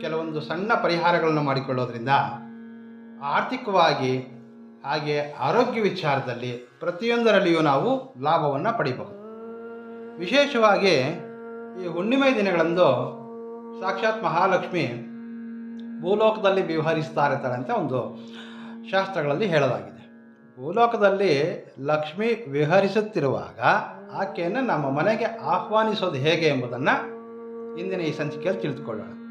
ಕೆಲವೊಂದು ಸಣ್ಣ ಪರಿಹಾರಗಳನ್ನು ಮಾಡಿಕೊಳ್ಳೋದ್ರಿಂದ ಆರ್ಥಿಕವಾಗಿ ಹಾಗೆ ಆರೋಗ್ಯ ವಿಚಾರದಲ್ಲಿ ಪ್ರತಿಯೊಂದರಲ್ಲಿಯೂ ನಾವು ಲಾಭವನ್ನು ಪಡಿಬಹುದು. ವಿಶೇಷವಾಗಿ ಈ ಹುಣ್ಣಿಮೆ ದಿನಗಳಂದು ಸಾಕ್ಷಾತ್ ಮಹಾಲಕ್ಷ್ಮಿ ಭೂಲೋಕದಲ್ಲಿ ವ್ಯವಹರಿಸ್ತಾ ಅಂತ ಒಂದು ಶಾಸ್ತ್ರಗಳಲ್ಲಿ ಹೇಳಲಾಗಿದೆ. ಭೂಲೋಕದಲ್ಲಿ ಲಕ್ಷ್ಮಿ ವಿಹರಿಸುತ್ತಿರುವಾಗ ಆಕೆಯನ್ನು ನಮ್ಮ ಮನೆಗೆ ಆಹ್ವಾನಿಸೋದು ಹೇಗೆ ಎಂಬುದನ್ನು ಇಂದಿನ ಈ ಸಂಚಿಕೆಯಲ್ಲಿ ತಿಳಿದುಕೊಳ್ಳೋಣ.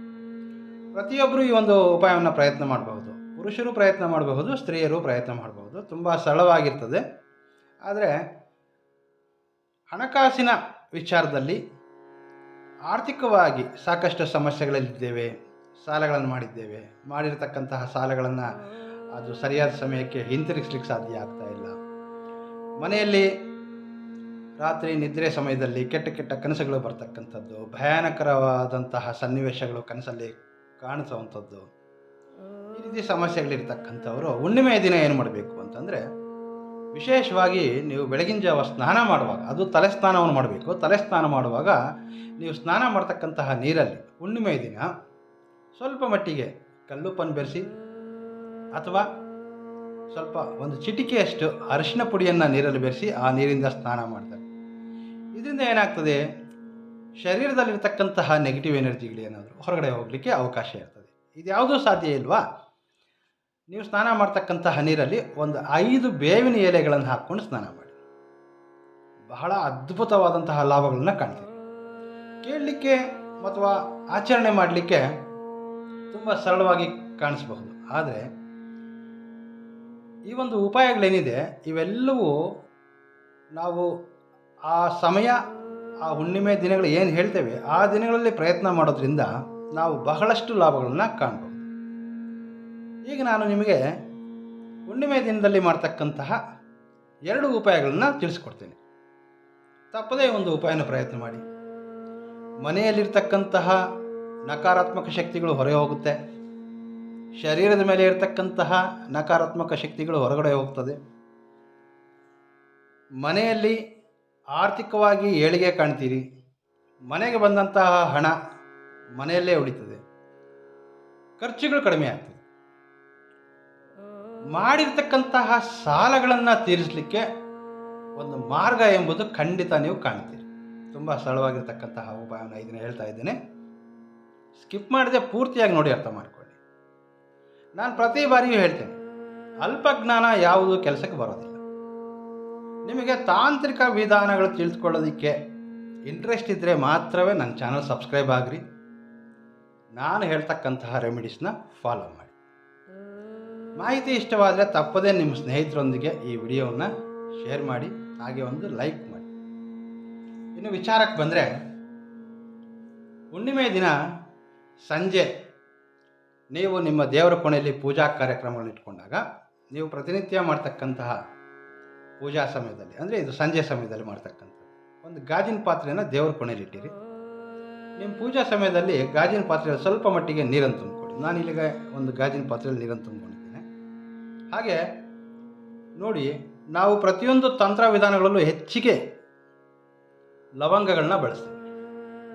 ಪ್ರತಿಯೊಬ್ಬರು ಈ ಒಂದು ಉಪಾಯವನ್ನು ಪ್ರಯತ್ನ ಮಾಡಬಹುದು. ಪುರುಷರು ಪ್ರಯತ್ನ ಮಾಡಬಹುದು, ಸ್ತ್ರೀಯರು ಪ್ರಯತ್ನ ಮಾಡಬಹುದು. ತುಂಬ ಸರಳವಾಗಿರ್ತದೆ. ಆದರೆ ಹಣಕಾಸಿನ ವಿಚಾರದಲ್ಲಿ ಆರ್ಥಿಕವಾಗಿ ಸಾಕಷ್ಟು ಸಮಸ್ಯೆಗಳಲ್ಲಿದ್ದೇವೆ ಸಾಲಗಳನ್ನು ಮಾಡಿದ್ದೇವೆ. ಮಾಡಿರ್ತಕ್ಕಂತಹ ಸಾಲಗಳನ್ನು ಅದು ಸರಿಯಾದ ಸಮಯಕ್ಕೆ ಹಿಂತಿರುಗಿಸ್ಲಿಕ್ಕೆ ಸಾಧ್ಯ ಆಗ್ತಾ ಇಲ್ಲ. ಮನೆಯಲ್ಲಿ ರಾತ್ರಿ ನಿದ್ರೆ ಸಮಯದಲ್ಲಿ ಕೆಟ್ಟ ಕೆಟ್ಟ ಕನಸುಗಳು ಬರ್ತಕ್ಕಂಥದ್ದು, ಭಯಾನಕರವಾದಂತಹ ಸನ್ನಿವೇಶಗಳು ಕನಸಲ್ಲಿ ಕಾಣಿಸುವಂಥದ್ದು. ಈ ರೀತಿ ಸಮಸ್ಯೆಗಳಿರ್ತಕ್ಕಂಥವರು ಹುಣ್ಣಿಮೆಯ ದಿನ ಏನು ಮಾಡಬೇಕು ಅಂತಂದರೆ ವಿಶೇಷವಾಗಿ ನೀವು ಬೆಳಗಿನ ಜಾವ ಸ್ನಾನ ಮಾಡುವಾಗ ಅದು ತಲೆ ಸ್ನಾನವನ್ನು ಮಾಡಬೇಕು. ತಲೆ ಸ್ನಾನ ಮಾಡುವಾಗ ನೀವು ಸ್ನಾನ ಮಾಡ್ತಕ್ಕಂತಹ ನೀರಲ್ಲಿ ಹುಣ್ಣಿಮೆಯ ದಿನ ಸ್ವಲ್ಪ ಮಟ್ಟಿಗೆ ಕಲ್ಲುಪ್ಪನ್ನು ಬೆರೆಸಿ ಅಥವಾ ಸ್ವಲ್ಪ ಒಂದು ಚಿಟಿಕೆಯಷ್ಟು ಅರಿಶಿನ ಪುಡಿಯನ್ನು ನೀರಲ್ಲಿ ಬೆರೆಸಿ ಆ ನೀರಿಂದ ಸ್ನಾನ ಮಾಡ್ತಾರೆ. ಇದರಿಂದ ಏನಾಗ್ತದೆ? ಶರೀರದಲ್ಲಿರ್ತಕ್ಕಂತಹ ನೆಗೆಟಿವ್ ಎನರ್ಜಿಗಳೇನಾದರೂ ಹೊರಗಡೆ ಹೋಗಲಿಕ್ಕೆ ಅವಕಾಶ ಇರ್ತದೆ. ಇದು ಯಾವುದೂ ಸಾಧ್ಯ ಇಲ್ವಾ? ನೀವು ಸ್ನಾನ ಮಾಡ್ತಕ್ಕಂತಹ ನೀರಲ್ಲಿ ಒಂದು ಐದು ಬೇವಿನ ಎಲೆಗಳನ್ನು ಹಾಕ್ಕೊಂಡು ಸ್ನಾನ ಮಾಡಿ. ಬಹಳ ಅದ್ಭುತವಾದಂತಹ ಲಾಭಗಳನ್ನು ಕಾಣ್ತೀವಿ ಕೇಳಲಿಕ್ಕೆ ಅಥವಾ ಆಚರಣೆ ಮಾಡಲಿಕ್ಕೆ ತುಂಬ ಸರಳವಾಗಿ ಕಾಣಿಸಬಹುದು. ಆದರೆ ಈ ಒಂದು ಉಪಾಯಗಳೇನಿದೆ? ಇವೆಲ್ಲವೂ ನಾವು ಆ ಸಮಯ ಆ ಹುಣ್ಣಿಮೆ ದಿನಗಳು ಏನು ಹೇಳ್ತೇವೆ, ಆ ದಿನಗಳಲ್ಲಿ ಪ್ರಯತ್ನ ಮಾಡೋದ್ರಿಂದ ನಾವು ಬಹಳಷ್ಟು ಲಾಭಗಳನ್ನು ಕಾಣ್ಬೋದು. ಈಗ ನಾನು ನಿಮಗೆ ಹುಣ್ಣಿಮೆ ದಿನದಲ್ಲಿ ಮಾಡ್ತಕ್ಕಂತಹ ಎರಡು ಉಪಾಯಗಳನ್ನು ತಿಳಿಸ್ಕೊಡ್ತೇನೆ. ತಪ್ಪದೇ ಒಂದು ಉಪಾಯನ ಪ್ರಯತ್ನ ಮಾಡಿ. ಮನೆಯಲ್ಲಿರ್ತಕ್ಕಂತಹ ನಕಾರಾತ್ಮಕ ಶಕ್ತಿಗಳು ಹೊರಗೆ ಹೋಗುತ್ತೆ. ಶರೀರದ ಮೇಲೆ ಇರತಕ್ಕಂತಹ ನಕಾರಾತ್ಮಕ ಶಕ್ತಿಗಳು ಹೊರಗಡೆ ಹೋಗ್ತದೆ. ಮನೆಯಲ್ಲಿ ಆರ್ಥಿಕವಾಗಿ ಏಳಿಗೆ ಕಾಣ್ತೀರಿ. ಮನೆಗೆ ಬಂದಂತಹ ಹಣ ಮನೆಯಲ್ಲೇ ಉಳಿತದೆ. ಖರ್ಚುಗಳು ಕಡಿಮೆ ಆಗ್ತದೆ. ಮಾಡಿರ್ತಕ್ಕಂತಹ ಸಾಲಗಳನ್ನು ತೀರಿಸಲಿಕ್ಕೆ ಒಂದು ಮಾರ್ಗ ಎಂಬುದು ಖಂಡಿತ ನೀವು ಕಾಣ್ತೀರಿ. ತುಂಬ ಸರಳವಾಗಿರ್ತಕ್ಕಂತಹ ಉಪಾಯವನ್ನು ಇದನ್ನು ಹೇಳ್ತಾ ಇದ್ದೇನೆ. ಸ್ಕಿಪ್ ಮಾಡದೆ ಪೂರ್ತಿಯಾಗಿ ನೋಡಿ ಅರ್ಥ ಮಾಡ್ಕೊಳ್ಳಿ. ನಾನು ಪ್ರತಿ ಬಾರಿಯೂ ಹೇಳ್ತೇನೆ ಅಲ್ಪ ಜ್ಞಾನ ಯಾವುದು ಕೆಲಸಕ್ಕೆ ಬರೋದಿಲ್ಲ. ನಿಮಗೆ ತಾಂತ್ರಿಕ ವಿಧಾನಗಳು ತಿಳಿದುಕೊಳ್ಳೋದಕ್ಕೆ ಇಂಟ್ರೆಸ್ಟ್ ಇದ್ದರೆ ಮಾತ್ರವೇ ನನ್ನ ಚಾನಲ್ ಸಬ್ಸ್ಕ್ರೈಬ್ ಆಗಿರಿ. ನಾನು ಹೇಳ್ತಕ್ಕಂತಹ ರೆಮಿಡೀಸ್ನ ಫಾಲೋ ಮಾಡಿ. ಮಾಹಿತಿ ಇಷ್ಟವಾದರೆ ತಪ್ಪದೇ ನಿಮ್ಮ ಸ್ನೇಹಿತರೊಂದಿಗೆ ಈ ವಿಡಿಯೋವನ್ನು ಶೇರ್ ಮಾಡಿ, ಹಾಗೆ ಒಂದು ಲೈಕ್ ಮಾಡಿ. ಇನ್ನು ವಿಚಾರಕ್ಕೆ ಬಂದರೆ, ಹುಣ್ಣಿಮೆ ದಿನ ಸಂಜೆ ನೀವು ನಿಮ್ಮ ದೇವರ ಕೋಣೆಯಲ್ಲಿ ಪೂಜಾ ಕಾರ್ಯಕ್ರಮಗಳನ್ನು ಇಟ್ಕೊಂಡಾಗ ನೀವು ಪ್ರತಿನಿತ್ಯ ಮಾಡ್ತಕ್ಕಂತಹ ಪೂಜಾ ಸಮಯದಲ್ಲಿ, ಅಂದರೆ ಇದು ಸಂಜೆ ಸಮಯದಲ್ಲಿ ಮಾಡ್ತಕ್ಕಂಥದ್ದು. ಒಂದು ಗಾಜಿನ ಪಾತ್ರೆಯನ್ನು ದೇವ್ರ ಕೊನೆಯಲ್ಲಿಟ್ಟಿರಿ ನಿಮ್ಮ ಪೂಜಾ ಸಮಯದಲ್ಲಿ ಗಾಜಿನ ಪಾತ್ರೆಯಲ್ಲಿ ಸ್ವಲ್ಪ ಮಟ್ಟಿಗೆ ನೀರನ್ನು ತುಂಬಿಕೊಡಿ ನಾನು ಇಲ್ಲಿಗೆ ಒಂದು ಗಾಜಿನ ಪಾತ್ರೆಯಲ್ಲಿ ನೀರನ್ನು ತುಂಬಿಕೊಂಡಿದ್ದೇನೆ. ಹಾಗೆ ನೋಡಿ, ನಾವು ಪ್ರತಿಯೊಂದು ತಂತ್ರ ವಿಧಾನಗಳಲ್ಲೂ ಹೆಚ್ಚಿಗೆ ಲವಂಗಗಳನ್ನ ಬಳಸ್ತೀವಿ.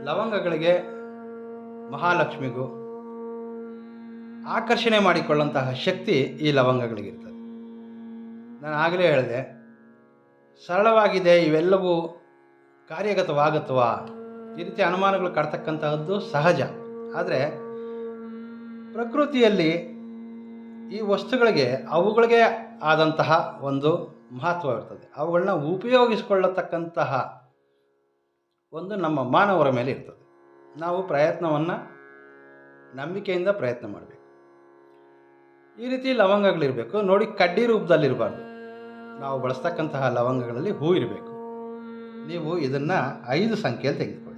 ಲವಂಗಗಳಿಗೆ ಮಹಾಲಕ್ಷ್ಮಿಗೂ ಆಕರ್ಷಣೆ ಮಾಡಿಕೊಳ್ಳುವಂತಹ ಶಕ್ತಿ ಈ ಲವಂಗಗಳಿಗಿರ್ತದೆ. ನಾನು ಆಗಲೇ ಹೇಳಿದೆ ಸರಳವಾಗಿದೆ, ಇವೆಲ್ಲವೂ ಕಾರ್ಯಗತವಾಗತ್ವ ಈ ರೀತಿ ಅನುಮಾನಗಳು ಕಾಡ್ತಕ್ಕಂತಹದ್ದು ಸಹಜ. ಆದರೆ, ಪ್ರಕೃತಿಯಲ್ಲಿ ಈ ವಸ್ತುಗಳಿಗೆ, ಅವುಗಳಿಗೆ ಆದಂತಹ ಒಂದು ಮಹತ್ವ ಇರ್ತದೆ ಅವುಗಳನ್ನ ಉಪಯೋಗಿಸಿಕೊಳ್ಳತಕ್ಕಂತಹ ಒಂದು ನಮ್ಮ ಮಾನವರ ಮೇಲೆ ಇರ್ತದೆ. ನಾವು ಪ್ರಯತ್ನವನ್ನು ನಂಬಿಕೆಯಿಂದ ಪ್ರಯತ್ನ ಮಾಡಬೇಕು. ಈ ರೀತಿ ಲವಂಗಗಳಿರಬೇಕು. ನೋಡಿ, ಕಡ್ಡಿ ರೂಪದಲ್ಲಿರಬಾರ್ದು. ನಾವು ಬಳಸ್ತಕ್ಕಂತಹ ಲವಂಗಗಳಲ್ಲಿ ಹೂ ಇರಬೇಕು. ನೀವು ಇದನ್ನು ಐದು ಸಂಖ್ಯೆಯಲ್ಲಿ ತೆಗೆದುಕೊಳ್ಳಿ.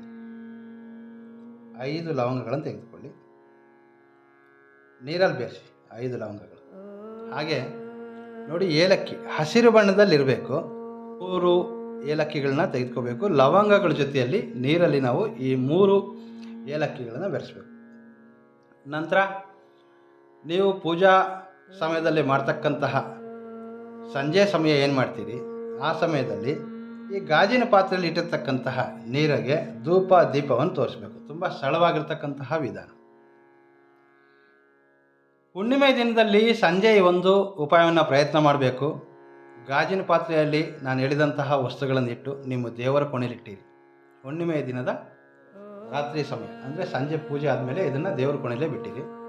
ಐದು ಲವಂಗಗಳನ್ನು ತೆಗೆದುಕೊಳ್ಳಿ. ನೀರಲ್ಲಿ ಬೇಯಿಸಿ ಐದು ಲವಂಗಗಳು. ಹಾಗೆ ನೋಡಿ ಏಲಕ್ಕಿ, ಹಸಿರು ಬಣ್ಣದಲ್ಲಿರಬೇಕು. ಮೂರು ಏಲಕ್ಕಿಗಳನ್ನ ತೆಗೆದುಕೋಬೇಕು. ಲವಂಗಗಳ ಜೊತೆಯಲ್ಲಿ ನೀರಲ್ಲಿ ನಾವು ಈ ಮೂರು ಏಲಕ್ಕಿಗಳನ್ನು ಬೆರೆಸಬೇಕು. ನಂತರ ನೀವು ಪೂಜಾ ಸಮಯದಲ್ಲಿ ಮಾಡ್ತಕ್ಕಂತಹ ಸಂಜೆ ಸಮಯ ಏನು ಮಾಡ್ತೀರಿ? ಆ ಸಮಯದಲ್ಲಿ ಈ ಗಾಜಿನ ಪಾತ್ರೆಯಲ್ಲಿ ಇಟ್ಟಿರ್ತಕ್ಕಂತಹ ನೀರಿಗೆ ಧೂಪ, ದೀಪವನ್ನು ತೋರಿಸ್ಬೇಕು. ತುಂಬ ಸರಳವಾಗಿರ್ತಕ್ಕಂತಹ ವಿಧಾನ. ಹುಣ್ಣಿಮೆ ದಿನದಲ್ಲಿ ಸಂಜೆ ಒಂದು ಉಪಾಯವನ್ನು ಪ್ರಯತ್ನ ಮಾಡಬೇಕು. ಗಾಜಿನ ಪಾತ್ರೆಯಲ್ಲಿ ನಾನು ಹೇಳಿದಂತಹ ವಸ್ತುಗಳನ್ನು ಇಟ್ಟು ನಿಮ್ಮ ದೇವರ ಕೊನೆಯಲ್ಲಿಟ್ಟಿರಿ ಹುಣ್ಣಿಮೆಯ ದಿನದ ರಾತ್ರಿ ಸಮಯ. ಅಂದರೆ ಸಂಜೆ ಪೂಜೆ ಆದಮೇಲೆ ಇದನ್ನು ದೇವರ ಕೊನೆಯಲ್ಲೇ ಬಿಟ್ಟಿರಿ.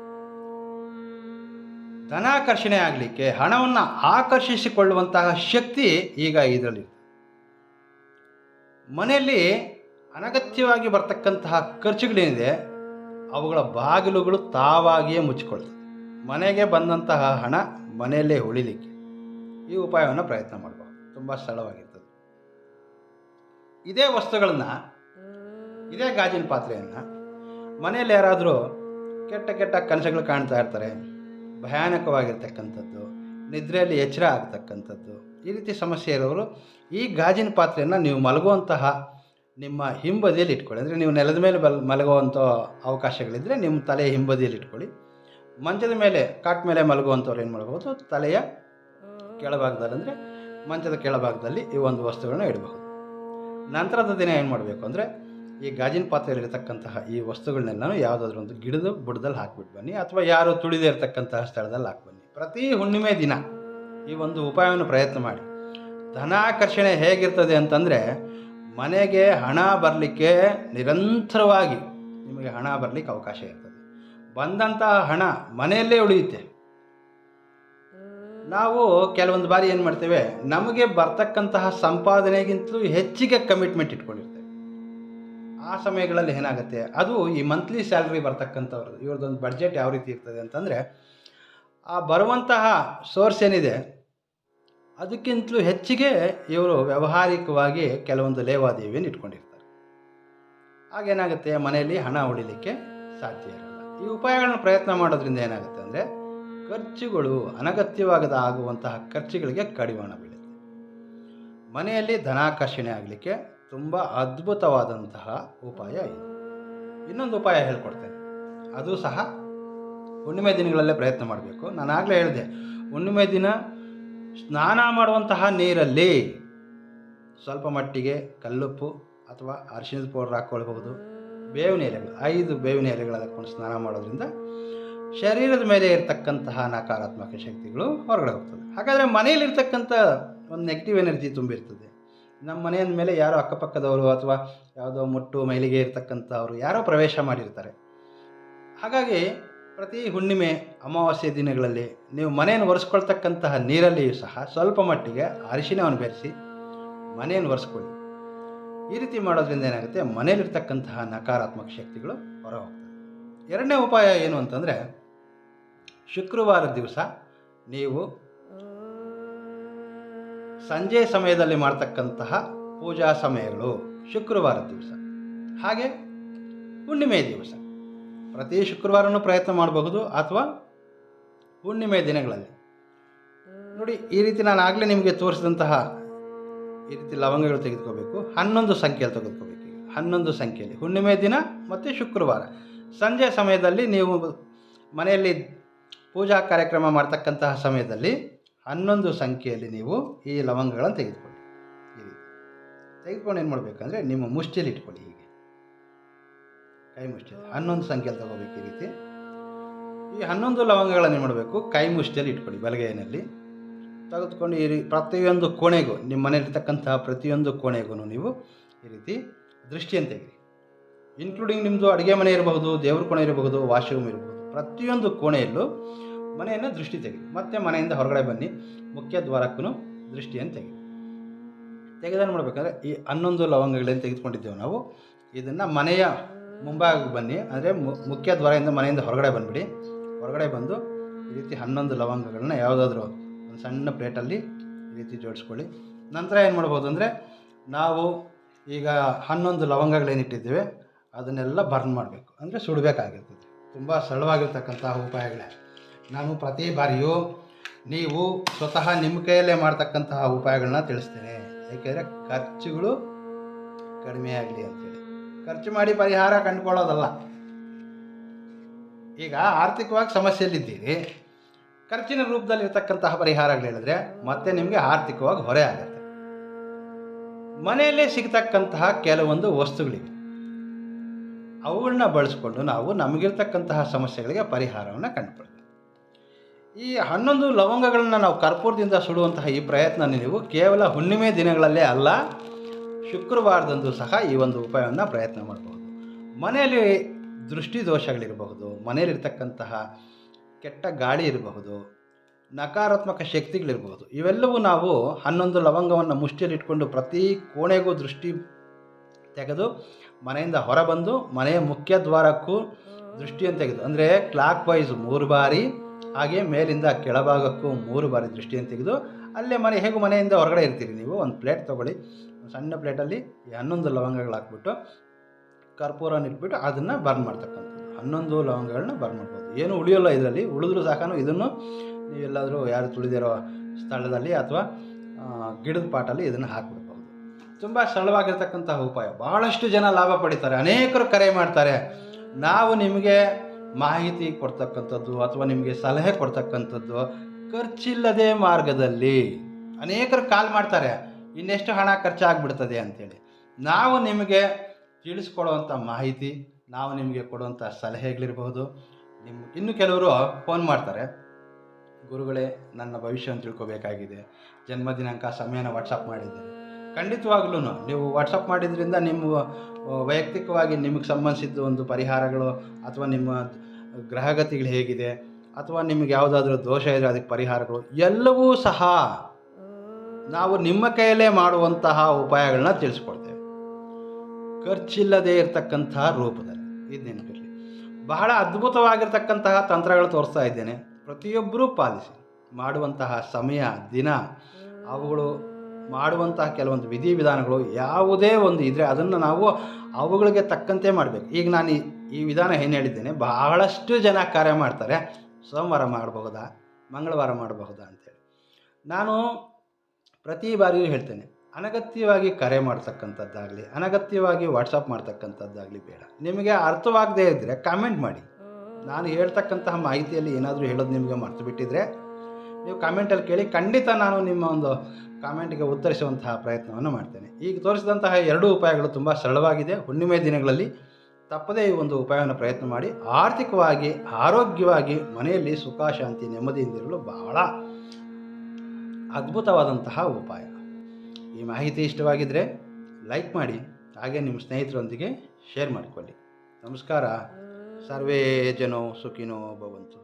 ಧನಾಕರ್ಷಣೆ ಆಗಲಿಕ್ಕೆ ಹಣವನ್ನು ಆಕರ್ಷಿಸಿಕೊಳ್ಳುವಂತಹ ಶಕ್ತಿ ಈಗ ಇದರಲ್ಲಿ. ಮನೆಯಲ್ಲಿ ಅನಗತ್ಯವಾಗಿ ಬರ್ತಕ್ಕಂತಹ ಖರ್ಚುಗಳೇನಿದೆ, ಅವುಗಳ ಬಾಗಿಲುಗಳು ತಾವಾಗಿಯೇ ಮುಚ್ಚಿಕೊಳ್ತದೆ ಮನೆಗೆ ಬಂದಂತಹ ಹಣ ಮನೆಯಲ್ಲೇ ಉಳಿಲಿಕ್ಕೆ. ಈ ಉಪಾಯವನ್ನು ಪ್ರಯತ್ನ ಮಾಡಬಹುದು ತುಂಬ ಸರಳವಾಗಿರ್ತದೆ. ಇದೇ ವಸ್ತುಗಳನ್ನು, ಇದೇ ಗಾಜಿನ ಪಾತ್ರೆಯನ್ನು ಮನೆಯಲ್ಲಿ ಯಾರಾದರೂ ಕೆಟ್ಟ ಕೆಟ್ಟ ಕನಸುಗಳು ಕಾಣ್ತಾ ಇರ್ತಾರೆ. ಭಯಾನಕವಾಗಿರ್ತಕ್ಕಂಥದ್ದು, ನಿದ್ರೆಯಲ್ಲಿ ಎಚ್ಚರ ಆಗ್ತಕ್ಕಂಥದ್ದು, ಈ ರೀತಿ ಸಮಸ್ಯೆ ಇರೋರು ಈ ಗಾಜಿನ ಪಾತ್ರೆಯನ್ನು ನೀವು ಮಲಗುವಂತಹ ನಿಮ್ಮ ಹಿಂಬದಿಯಲ್ಲಿ ಇಟ್ಕೊಳ್ಳಿ. ಅಂದರೆ ನೀವು ನೆಲದ ಮೇಲೆ ಬಲ್ ಮಲಗುವಂಥ ಅವಕಾಶಗಳಿದ್ದರೆ ನಿಮ್ಮ ತಲೆಯ ಹಿಂಬದಿಯಲ್ಲಿ ಇಟ್ಕೊಳ್ಳಿ. ಮಂಚದ ಮೇಲೆ, ಕಾಟ್ ಮೇಲೆ ಮಲಗುವಂಥವ್ರು ಏನು ಮಾಡ್ಬೋದು? ತಲೆಯ ಕೆಳಭಾಗದಲ್ಲಿ ಅಂದರೆ ಮಂಚದ ಕೆಳಭಾಗದಲ್ಲಿ ಈ ಒಂದು ವಸ್ತುಗಳನ್ನ ಇಡಬಹುದು. ನಂತರದ ದಿನ ಏನು ಮಾಡಬೇಕು ಅಂದರೆ ಈ ಗಾಜಿನ ಪಾತ್ರೆಯಲ್ಲಿರ್ತಕ್ಕಂತಹ ಈ ವಸ್ತುಗಳನ್ನೆಲ್ಲ ಯಾವುದಾದ್ರೂ ಒಂದು ಗಿಡದ ಬುಡದಲ್ಲಿ ಹಾಕ್ಬಿಟ್ಟು ಬನ್ನಿ ಅಥವಾ ಯಾರು ತುಳಿದೇ ಇರತಕ್ಕಂತಹ ಸ್ಥಳದಲ್ಲಿ ಹಾಕಿ ಬನ್ನಿ. ಪ್ರತಿ ಹುಣ್ಣಿಮೆ ದಿನ ಈ ಒಂದು ಉಪಾಯವನ್ನು ಪ್ರಯತ್ನ ಮಾಡಿ. ಧನಾಕರ್ಷಣೆ ಹೇಗಿರ್ತದೆ ಅಂತಂದರೆ ಮನೆಗೆ ಹಣ ಬರಲಿಕ್ಕೆ ನಿರಂತರವಾಗಿ ನಿಮಗೆ ಹಣ ಬರಲಿಕ್ಕೆ ಅವಕಾಶ ಇರ್ತದೆ. ಬಂದಂತಹ ಹಣ ಮನೆಯಲ್ಲೇ ಉಳಿಯುತ್ತೆ. ನಾವು ಕೆಲವೊಂದು ಬಾರಿ ಏನು ಮಾಡ್ತೇವೆ? ನಮಗೆ ಬರ್ತಕ್ಕಂತಹ ಸಂಪಾದನೆಗಿಂತಲೂ ಹೆಚ್ಚಿಗೆ ಕಮಿಟ್ಮೆಂಟ್ ಇಟ್ಕೊಂಡಿರ್ತೇವೆ. ಆ ಸಮಯಗಳಲ್ಲಿ ಏನಾಗುತ್ತೆ? ಅದು ಈ ಮಂತ್ಲಿ ಸ್ಯಾಲ್ರಿ ಬರ್ತಕ್ಕಂಥವ್ರದ್ದು. ಇವ್ರದ್ದೊಂದು ಬಡ್ಜೆಟ್ ಯಾವ ರೀತಿ ಇರ್ತದೆ ಅಂತಂದರೆ, ಆ ಬರುವಂತಹ ಸೋರ್ಸ್ ಏನಿದೆ, ಅದಕ್ಕಿಂತಲೂ ಹೆಚ್ಚಿಗೆ ಇವರು ವ್ಯಾವಹಾರಿಕವಾಗಿ ಕೆಲವೊಂದು ಲೇವಾದೇವಿಯನ್ನು ಇಟ್ಕೊಂಡಿರ್ತಾರೆ. ಆಗೇನಾಗುತ್ತೆ ಮನೆಯಲ್ಲಿ ಹಣ ಉಳಿಲಿಕ್ಕೆ ಸಾಧ್ಯ ಇರಲ್ಲ. ಈ ಉಪಾಯಗಳನ್ನು ಪ್ರಯತ್ನ ಮಾಡೋದ್ರಿಂದ ಏನಾಗುತ್ತೆ ಅಂದರೆ, ಖರ್ಚುಗಳು ಅನಗತ್ಯವಾಗದ ಆಗುವಂತಹ ಖರ್ಚುಗಳಿಗೆ ಕಡಿವಾಣ ಬೀಳುತ್ತೆ. ಮನೆಯಲ್ಲಿ ಧನಾಕರ್ಷಣೆ ಆಗಲಿಕ್ಕೆ ತುಂಬ ಅದ್ಭುತವಾದಂತಹ ಉಪಾಯ ಇದು. ಇನ್ನೊಂದು ಉಪಾಯ ಹೇಳ್ಕೊಡ್ತೇನೆ. ಅದು ಸಹ ಹುಣ್ಣಿಮೆ ದಿನಗಳಲ್ಲೇ ಪ್ರಯತ್ನ ಮಾಡಬೇಕು. ನಾನು ಆಗಲೇ ಹೇಳಿದೆ, ಹುಣ್ಣಿಮೆ ದಿನ ಸ್ನಾನ ಮಾಡುವಂತಹ ನೀರಲ್ಲಿ ಸ್ವಲ್ಪ ಮಟ್ಟಿಗೆ ಕಲ್ಲುಪ್ಪು ಅಥವಾ ಅರಿಶಿಣದ ಪೌಡ್ರ್ ಹಾಕ್ಕೊಳ್ಬಹುದು. ಬೇವಿನ ಎಲೆಗಳು, ಐದು ಬೇವಿನ ಎಲೆಗಳು ಹಾಕ್ಕೊಂಡು ಸ್ನಾನ ಮಾಡೋದ್ರಿಂದ ಶರೀರದ ಮೇಲೆ ಇರತಕ್ಕಂತಹ ನಕಾರಾತ್ಮಕ ಶಕ್ತಿಗಳು ಹೊರಗಡೆ ಹೋಗ್ತದೆ. ಹಾಗಾದರೆ ಮನೆಯಲ್ಲಿರ್ತಕ್ಕಂಥ ಒಂದು ನೆಗೆಟಿವ್ ಎನರ್ಜಿ ತುಂಬಿರ್ತದೆ. ನಮ್ಮ ಮನೆಯ ಮೇಲೆ ಯಾರೋ ಅಕ್ಕಪಕ್ಕದವರು ಅಥವಾ ಯಾವುದೋ ಮುಟ್ಟು ಮೈಲಿಗೆ ಇರ್ತಕ್ಕಂಥವ್ರು ಯಾರೋ ಪ್ರವೇಶ ಮಾಡಿರ್ತಾರೆ. ಹಾಗಾಗಿ ಪ್ರತಿ ಹುಣ್ಣಿಮೆ, ಅಮಾವಾಸ್ಯೆ ದಿನಗಳಲ್ಲಿ ನೀವು ಮನೆಯನ್ನು ಒರೆಸ್ಕೊಳ್ತಕ್ಕಂತಹ ನೀರಲ್ಲಿಯೂ ಸಹ ಸ್ವಲ್ಪ ಮಟ್ಟಿಗೆ ಅರಿಶಿನವನ್ನು ಬೆರೆಸಿ ಮನೆಯನ್ನು ಒರೆಸ್ಕೊಳ್ಳಿ. ಈ ರೀತಿ ಮಾಡೋದ್ರಿಂದ ಏನಾಗುತ್ತೆ? ಮನೆಯಲ್ಲಿರ್ತಕ್ಕಂತಹ ನಕಾರಾತ್ಮಕ ಶಕ್ತಿಗಳು ಹೊರ ಎರಡನೇ ಉಪಾಯ ಏನು ಅಂತಂದರೆ, ಶುಕ್ರವಾರ ದಿವಸ ನೀವು ಸಂಜೆ ಸಮಯದಲ್ಲಿ ಮಾಡ್ತಕ್ಕಂತಹ ಪೂಜಾ ಸಮಯಗಳು ಶುಕ್ರವಾರ ದಿವಸ. ಹಾಗೆ ಹುಣ್ಣಿಮೆ ದಿವಸ. ಪ್ರತಿ ಶುಕ್ರವಾರನೂ ಪ್ರಯತ್ನ ಮಾಡಬಹುದು ಅಥವಾ ಹುಣ್ಣಿಮೆ ದಿನಗಳಲ್ಲಿ. ನೋಡಿ, ಈ ರೀತಿ ನಾನು ಆಗಲೇ ನಿಮಗೆ ತೋರಿಸಿದಂತಹ ಈ ರೀತಿ ಲವಂಗಗಳು ತೆಗೆದುಕೋಬೇಕು. ಹನ್ನೊಂದು ಸಂಖ್ಯೆಯಲ್ಲಿ ತೆಗೆದುಕೋಬೇಕು ಹನ್ನೊಂದು ಸಂಖ್ಯೆಯಲ್ಲಿ. ಹುಣ್ಣಿಮೆ ದಿನ ಮತ್ತು ಶುಕ್ರವಾರ. ಸಂಜೆ ಸಮಯದಲ್ಲಿ ನೀವು ಮನೆಯಲ್ಲಿ ಪೂಜಾ ಕಾರ್ಯಕ್ರಮ ಮಾಡ್ತಕ್ಕಂತಹ ಸಮಯದಲ್ಲಿ ಹನ್ನೊಂದು ಸಂಖ್ಯೆಯಲ್ಲಿ ನೀವು ಈ ಲವಂಗಗಳನ್ನು ತೆಗೆದುಕೊಳ್ಳಿ. ಈ ರೀತಿ. ತೆಗೆದುಕೊಂಡು ಏನು ಮಾಡಬೇಕಂದ್ರೆ ನಿಮ್ಮ ಮುಷ್ಟಿಯಲ್ಲಿ ಇಟ್ಕೊಳ್ಳಿ ಹೀಗೆ. ಕೈ ಮುಷ್ಟಿಯಲ್ಲಿ. ಹನ್ನೊಂದು ಸಂಖ್ಯೆಯಲ್ಲಿ ತಗೋಬೇಕು ಈ ರೀತಿ. ಈ ಹನ್ನೊಂದು ಲವಂಗಗಳನ್ನು ಏನು ಮಾಡಬೇಕು? ಕೈ ಮುಷ್ಟಿಯಲ್ಲಿ ಇಟ್ಕೊಳ್ಳಿ ಬಲಗೈನಲ್ಲಿ. ತೆಗೆದುಕೊಂಡು ಈ ಪ್ರತಿಯೊಂದು ಕೋಣೆಗೂ, ನಿಮ್ಮ ಮನೆಯಲ್ಲಿರ್ತಕ್ಕಂತಹ ಪ್ರತಿಯೊಂದು ಕೋಣೆಗೂ ನೀವು ಈ ರೀತಿ ದೃಷ್ಟಿಯನ್ನು ತೆಗಿರಿ ಇನ್ಕ್ಲೂಡಿಂಗ್ ನಿಮ್ಮದು ಅಡುಗೆ ಮನೆ ಇರಬಹುದು, ದೇವ್ರ ಕೋಣೆ ಇರಬಹುದು ವಾಶ್ರೂಮ್ ಇರಬಹುದು. ಪ್ರತಿಯೊಂದು ಕೋಣೆಯಲ್ಲೂ ಮನೆಯನ್ನು ದೃಷ್ಟಿ ತೆಗೆದು. ಮತ್ತೆ ಮನೆಯಿಂದ ಹೊರಗಡೆ ಬನ್ನಿ. ಮುಖ್ಯ ದ್ವಾರಕ್ಕೂ ದೃಷ್ಟಿಯನ್ನು ತೆಗೆದು. ತೆಗೆದೇನು ಮಾಡಬೇಕಾದ್ರೆ ಈ ಹನ್ನೊಂದು ಲವಂಗಗಳನ್ನು ತೆಗೆದುಕೊಂಡಿದ್ದೇವೆ ನಾವು. ಇದನ್ನು ಮನೆಯ ಮುಂಭಾಗಕ್ಕೆ ಬನ್ನಿ. ಅಂದರೆ ಮುಖ್ಯ ದ್ವಾರದಿಂದ ಮನೆಯಿಂದ ಹೊರಗಡೆ ಬಂದುಬಿಡಿ. ಹೊರಗಡೆ ಬಂದು ಈ ರೀತಿ ಹನ್ನೊಂದು ಲವಂಗಗಳನ್ನ ಯಾವುದಾದ್ರೂ ಒಂದು ಸಣ್ಣ ಪ್ಲೇಟಲ್ಲಿ ಈ ರೀತಿ ಜೋಡಿಸ್ಕೊಳ್ಳಿ. ನಂತರ ಏನು ಮಾಡ್ಬೋದು ಅಂದರೆ ನಾವು ಈಗ ಹನ್ನೊಂದು ಲವಂಗಗಳೇನಿಟ್ಟಿದ್ದೇವೆ ಅದನ್ನೆಲ್ಲ ಬರ್ನ್ ಮಾಡಬೇಕು. ಅಂದರೆ ಸುಡಬೇಕಾಗಿರ್ತದೆ. ತುಂಬ ಸರಳವಾಗಿರ್ತಕ್ಕಂತಹ ಉಪಾಯಗಳೇ. ನಾನು ಪ್ರತಿ ಬಾರಿಯೂ ನೀವು ಸ್ವತಃ ನಿಮ್ಮ ಕೈಯಲ್ಲೇ ಮಾಡ್ತಕ್ಕಂತಹ ಉಪಾಯಗಳನ್ನ ತಿಳಿಸ್ತೇನೆ. ಏಕೆಂದರೆ ಖರ್ಚುಗಳು ಕಡಿಮೆ ಆಗಲಿ ಅಂತೇಳಿ ಖರ್ಚು ಮಾಡಿ ಪರಿಹಾರ ಕಂಡುಕೊಳ್ಳೋದಲ್ಲ. ಈಗ ಆರ್ಥಿಕವಾಗಿ ಸಮಸ್ಯೆಯಲ್ಲಿದ್ದೀರಿ. ಖರ್ಚಿನ ರೂಪದಲ್ಲಿ ಇರತಕ್ಕಂತಹ ಪರಿಹಾರಗಳು ಹೇಳಿದ್ರೆ ಮತ್ತೆ ನಿಮಗೆ ಆರ್ಥಿಕವಾಗಿ ಹೊರೆ ಆಗುತ್ತೆ. ಮನೆಯಲ್ಲೇ ಸಿಗ್ತಕ್ಕಂತಹ ಕೆಲವೊಂದು ವಸ್ತುಗಳಿವೆ. ಅವುಗಳನ್ನ ಬಳಸ್ಕೊಂಡು ನಾವು ನಮಗಿರ್ತಕ್ಕಂತಹ ಸಮಸ್ಯೆಗಳಿಗೆ ಪರಿಹಾರವನ್ನು ಕಂಡುಕೊಳ್ತೀವಿ ಈ ಹನ್ನೊಂದು ಲವಂಗಗಳನ್ನು ನಾವು ಕರ್ಪೂರದಿಂದ ಸುಡುವಂತಹ ಈ ಪ್ರಯತ್ನ ನೀವು ಕೇವಲ ಹುಣ್ಣಿಮೆ ದಿನಗಳಲ್ಲೇ ಅಲ್ಲ, ಶುಕ್ರವಾರದಂದು ಸಹ ಈ ಒಂದು ಉಪಾಯವನ್ನು ಪ್ರಯತ್ನ ಮಾಡಬಹುದು ಮನೆಯಲ್ಲಿ ದೃಷ್ಟಿ ದೋಷಗಳಿರಬಹುದು, ಮನೆಯಲ್ಲಿರ್ತಕ್ಕಂತಹ ಕೆಟ್ಟ ಗಾಳಿ ಇರಬಹುದು, ನಕಾರಾತ್ಮಕ ಶಕ್ತಿಗಳಿರಬಹುದು, ಇವೆಲ್ಲವೂ ನಾವು ಹನ್ನೊಂದು ಲವಂಗವನ್ನು ಮುಷ್ಟಿಯಲ್ಲಿಟ್ಕೊಂಡು ಪ್ರತಿ ಕೋಣೆಗೂ ದೃಷ್ಟಿ ತೆಗೆದು ಮನೆಯಿಂದ ಹೊರಬಂದು ಮನೆಯ ಮುಖ್ಯ ದ್ವಾರಕ್ಕೂ ದೃಷ್ಟಿಯನ್ನು ತೆಗೆದು, ಅಂದರೆ ಕ್ಲಾಕ್ ವೈಸ್ ಮೂರು ಬಾರಿ ಹಾಗೆ ಮೇಲಿಂದ ಕೆಳಭಾಗಕ್ಕೂ ಮೂರು ಬಾರಿ ದೃಷ್ಟಿಯನ್ನು ತೆಗೆದು ಅಲ್ಲೇ ಮನೆ, ಹೇಗೂ ಮನೆಯಿಂದ ಹೊರಗಡೆ ಇರ್ತೀರಿ ನೀವು? ಒಂದು ಪ್ಲೇಟ್ ತೊಗೊಳ್ಳಿ. ಸಣ್ಣ ಪ್ಲೇಟಲ್ಲಿ ಹನ್ನೊಂದು ಲವಂಗಗಳು ಹಾಕ್ಬಿಟ್ಟು ಕರ್ಪೂರನ ಇಟ್ಬಿಟ್ಟು ಅದನ್ನು ಬರ್ನ್ ಮಾಡ್ತಕ್ಕಂಥದ್ದು. ಹನ್ನೊಂದು ಲವಂಗಗಳನ್ನ ಬರ್ನ್ ಮಾಡ್ಬೋದು. ಏನು ಉಳಿಯೋಲ್ಲ ಇದರಲ್ಲಿ. ಉಳಿದ್ರೂ ಸಾಕಾನು ಇದನ್ನು ನೀವೆಲ್ಲಾದರೂ ಯಾರು ತುಳಿದಿರೋ ಸ್ಥಳದಲ್ಲಿ ಅಥವಾ ಗಿಡದ ಪಾಟಲ್ಲಿ ಇದನ್ನು ಹಾಕ್ಬಿಡ್ಬೋದು. ತುಂಬ ಸರಳವಾಗಿರ್ತಕ್ಕಂತಹ ಉಪಾಯ. ಭಾಳಷ್ಟು ಜನ ಲಾಭ ಪಡಿತಾರೆ. ಅನೇಕರು ಕರೆ ಮಾಡ್ತಾರೆ. ನಾವು ನಿಮಗೆ ಮಾಹಿತಿ ಕೊಡ್ತಕ್ಕಂಥದ್ದು ಅಥವಾ ನಿಮಗೆ ಸಲಹೆ ಕೊಡ್ತಕ್ಕಂಥದ್ದು ಖರ್ಚಿಲ್ಲದೆ ಮಾರ್ಗದಲ್ಲಿ ಅನೇಕರು ಕಾಲ್ ಮಾಡ್ತಾರೆ, ಇನ್ನೆಷ್ಟು ಹಣ ಖರ್ಚಾಗ್ಬಿಡ್ತದೆ ಅಂತೇಳಿ. ನಾವು ನಿಮಗೆ ತಿಳಿಸ್ಕೊಡುವಂಥ ಮಾಹಿತಿ, ನಾವು ನಿಮಗೆ ಕೊಡುವಂಥ ಸಲಹೆಗಳಿರಬಹುದು. ನಿಮ್ಮ ಇನ್ನು ಕೆಲವರು ಫೋನ್ ಮಾಡ್ತಾರೆ, ಗುರುಗಳೇ, ನನ್ನ ಭವಿಷ್ಯವನ್ನು ತಿಳ್ಕೊಬೇಕಾಗಿದೆ. ಜನ್ಮದಿನಾಂಕ, ಸಮಯನ ವಾಟ್ಸಪ್ ಮಾಡಿದ್ದಾರೆ ಖಂಡಿತವಾಗ್ಲೂ ನೀವು ವಾಟ್ಸಪ್ ಮಾಡಿದ್ರಿಂದ ನಿಮ್ಮ ವೈಯಕ್ತಿಕವಾಗಿ ನಿಮಗೆ ಸಂಬಂಧಿಸಿದ ಒಂದು ಪರಿಹಾರಗಳು ಅಥವಾ ನಿಮ್ಮ ಗ್ರಹಗತಿಗಳು ಹೇಗಿದೆ ಅಥವಾ ನಿಮಗೆ ಯಾವುದಾದ್ರೂ ದೋಷ ಇದ್ದರೆ ಅದಕ್ಕೆ ಪರಿಹಾರಗಳು ಎಲ್ಲವೂ ಸಹ ನಾವು ನಿಮ್ಮ ಕೈಯಲ್ಲೇ ಮಾಡುವಂತಹ ಉಪಾಯಗಳನ್ನ ತಿಳಿಸ್ಕೊಡ್ತೇವೆ. ಖರ್ಚಿಲ್ಲದೆ ಇರತಕ್ಕಂತಹ ರೂಪದಲ್ಲಿ. ಇದು ನೆನಪಿರಲಿ. ಬಹಳ ಅದ್ಭುತವಾಗಿರ್ತಕ್ಕಂತಹ ತಂತ್ರಗಳು ತೋರಿಸ್ತಾ ಇದ್ದೇನೆ. ಪ್ರತಿಯೊಬ್ಬರೂ ಪಾಲಿಸಿ ಮಾಡುವಂತಹ ಸಮಯ, ದಿನ, ಅವುಗಳು ಮಾಡುವಂತಹ ಕೆಲವೊಂದು ವಿಧಿವಿಧಾನಗಳು ಯಾವುದೇ ಒಂದು ಇದ್ದರೆ ಅದನ್ನು ನಾವು ಅವುಗಳಿಗೆ ತಕ್ಕಂತೆ ಮಾಡಬೇಕು. ಈಗ ನಾನು ಈ- ವಿಧಾನ ಏನು ಹೇಳಿದ್ದೇನೆ, ಬಹಳಷ್ಟು ಜನ ಕಾರ್ಯ ಮಾಡ್ತಾರೆ. ಸೋಮವಾರ ಮಾಡಬಹುದಾ? ಮಂಗಳವಾರ ಮಾಡಬಹುದಾ ಅಂತೇಳಿ ನಾನು ಪ್ರತಿ ಬಾರಿಯೂ ಹೇಳ್ತೇನೆ, ಅನಗತ್ಯವಾಗಿ ಕರೆ ಮಾಡ್ತಕ್ಕಂಥದ್ದಾಗಲಿ, ಅನಗತ್ಯವಾಗಿ ವಾಟ್ಸಪ್ ಮಾಡ್ತಕ್ಕಂಥದ್ದಾಗಲಿ ಬೇಡ. ನಿಮಗೆ ಅರ್ಥವಾಗದೇ ಇದ್ದರೆ ಕಾಮೆಂಟ್ ಮಾಡಿ. ನಾನು ಹೇಳ್ತಕ್ಕಂತಹ ಮಾಹಿತಿಯಲ್ಲಿ ಏನಾದರೂ ಹೇಳೋದು ನಿಮಗೆ ಮರ್ತು ಬಿಟ್ಟಿದ್ರೆ, ನೀವು ಕಾಮೆಂಟಲ್ಲಿ ಕೇಳಿ ಖಂಡಿತ ನಾನು ನಿಮ್ಮ ಒಂದು ಕಾಮೆಂಟ್ಗೆ ಉತ್ತರಿಸುವಂತಹ ಪ್ರಯತ್ನವನ್ನು ಮಾಡ್ತೇನೆ. ಈಗ ತೋರಿಸಿದಂತಹ ಎರಡೂ ಉಪಾಯಗಳು ತುಂಬ ಸರಳವಾಗಿದೆ. ಹುಣ್ಣಿಮೆ ದಿನಗಳಲ್ಲಿ ತಪ್ಪದೇ ಈ ಒಂದು ಉಪಾಯವನ್ನು ಪ್ರಯತ್ನ ಮಾಡಿ. ಆರ್ಥಿಕವಾಗಿ, ಆರೋಗ್ಯವಾಗಿ ಮನೆಯಲ್ಲಿ ಸುಖ, ಶಾಂತಿ ನೆಮ್ಮದಿಯಿಂದಿರಲು ಬಹಳ ಅದ್ಭುತವಾದಂತಹ ಉಪಾಯ. ಈ ಮಾಹಿತಿ ಇಷ್ಟವಾಗಿದ್ದರೆ ಲೈಕ್ ಮಾಡಿ, ಹಾಗೆ ನಿಮ್ಮ ಸ್ನೇಹಿತರೊಂದಿಗೆ ಶೇರ್ ಮಾಡಿಕೊಳ್ಳಿ. ನಮಸ್ಕಾರ. ಸರ್ವೇ ಜನೋ ಸುಖಿನೋ ಭವಂತು.